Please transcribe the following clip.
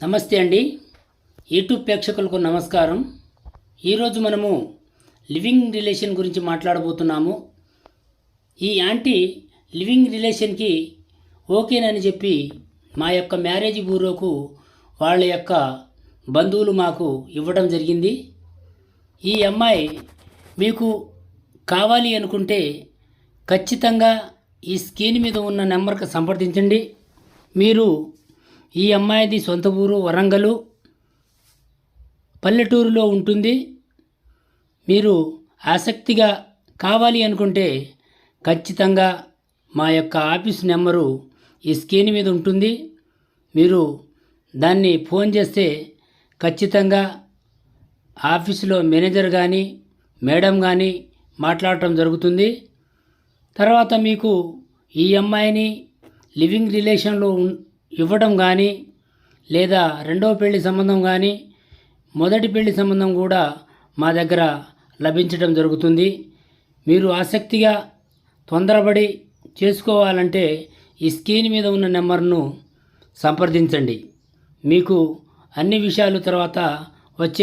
నమస్తే అండి. యూట్యూబ్ ప్రేక్షకులకు నమస్కారం. ఈరోజు మనము లివింగ్ రిలేషన్ గురించి మాట్లాడబోతున్నాము. ఈ యాంటీ లివింగ్ రిలేషన్కి ఓకేనని చెప్పి మా యొక్క మ్యారేజ్ బ్యూరోకు వాళ్ళ యొక్క బంధువులు మాకు ఇవ్వడం జరిగింది. ఈ అమ్మాయి మీకు కావాలి అనుకుంటే ఖచ్చితంగా ఈ స్క్రీన్ మీద ఉన్న నెంబర్కి సంప్రదించండి. మీరు ఈ అమ్మాయిది సొంత ఊరు వరంగలు. పల్లెటూరులో ఉంటుంది. మీరు ఆసక్తిగా కావాలి అనుకుంటే ఖచ్చితంగా మా యొక్క ఆఫీస్ నెంబరు ఈ స్క్రీన్ మీద ఉంటుంది. మీరు దాన్ని ఫోన్ చేస్తే ఖచ్చితంగా ఆఫీసులో మేనేజర్ కానీ మేడం కానీ మాట్లాడటం జరుగుతుంది. తర్వాత మీకు ఈ అమ్మాయిని లివింగ్ రిలేషన్లో ఇవ్వడం కానీ లేదా రెండవ పెళ్ళి సంబంధం కానీ మొదటి పెళ్ళి సంబంధం కూడా మా దగ్గర లభించడం జరుగుతుంది. మీరు ఆసక్తిగా తొందరపడి చేసుకోవాలంటే ఈ స్క్రీన్ మీద ఉన్న నెంబర్ను సంప్రదించండి. మీకు అన్ని విషయాలు తర్వాత వచ్చే